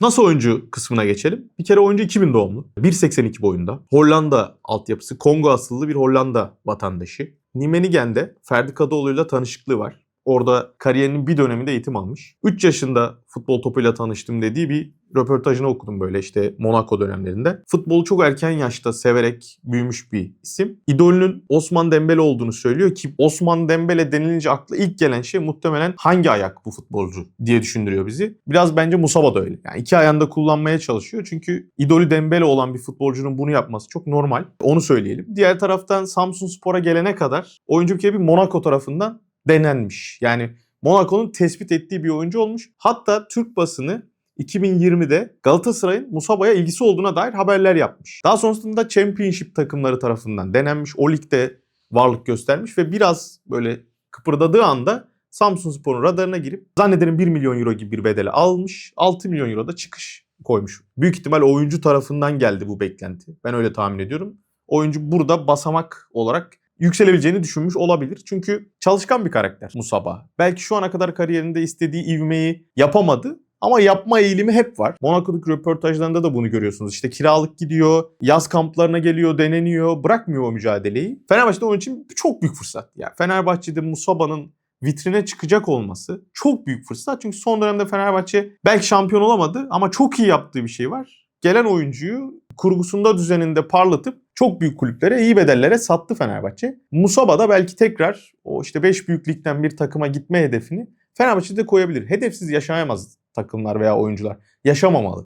Nasıl oyuncu kısmına geçelim? Bir kere oyuncu 2000 doğumlu. 1.82 boyunda. Hollanda altyapısı. Kongo asıllı bir Hollanda vatandaşı. Nimenigen'de Ferdi Kadıoğlu'yla tanışıklığı var. Orada kariyerinin bir döneminde eğitim almış. 3 yaşında futbol topuyla tanıştım dediği bir röportajını okudum böyle işte Monaco dönemlerinde. Futbolu çok erken yaşta severek büyümüş bir isim. İdolünün Osman Dembele olduğunu söylüyor ki Osman Dembele denilince akla ilk gelen şey muhtemelen hangi ayak bu futbolcu diye düşündürüyor bizi. Biraz bence Musaba da öyle. Yani iki ayağında kullanmaya çalışıyor çünkü idolü Dembele olan bir futbolcunun bunu yapması çok normal. Onu söyleyelim. Diğer taraftan Samsun Spor'a gelene kadar oyuncu bir kere bir Monaco tarafından denenmiş. Yani Monaco'nun tespit ettiği bir oyuncu olmuş. Hatta Türk basını 2020'de Galatasaray'ın Musaba'ya ilgisi olduğuna dair haberler yapmış. Daha sonrasında Championship takımları tarafından denenmiş. O ligde varlık göstermiş ve biraz böyle kıpırdadığı anda Samsun Spor'un radarına girip zannederim 1 milyon euro gibi bir bedele almış. 6 milyon euro da çıkış koymuş. Büyük ihtimal oyuncu tarafından geldi bu beklenti. Ben öyle tahmin ediyorum. Oyuncu burada basamak olarak yükselebileceğini düşünmüş olabilir. Çünkü çalışkan bir karakter Musaba. Belki şu ana kadar kariyerinde istediği ivmeyi yapamadı ama yapma eğilimi hep var. Monaco'daki röportajlarında da bunu görüyorsunuz. İşte kiralık gidiyor, yaz kamplarına geliyor, deneniyor, bırakmıyor o mücadeleyi. Fenerbahçe'de onun için çok büyük fırsat. Yani Fenerbahçe'de Musaba'nın vitrine çıkacak olması çok büyük fırsat. Çünkü son dönemde Fenerbahçe belki şampiyon olamadı ama çok iyi yaptığı bir şey var. Gelen oyuncuyu kurgusunda düzeninde parlatıp çok büyük kulüplere iyi bedellere sattı Fenerbahçe. Musaba da belki tekrar o işte 5 büyük ligden bir takıma gitme hedefini Fenerbahçe'de koyabilir. Hedefsiz yaşayamaz takımlar veya oyuncular. Yaşamamalı.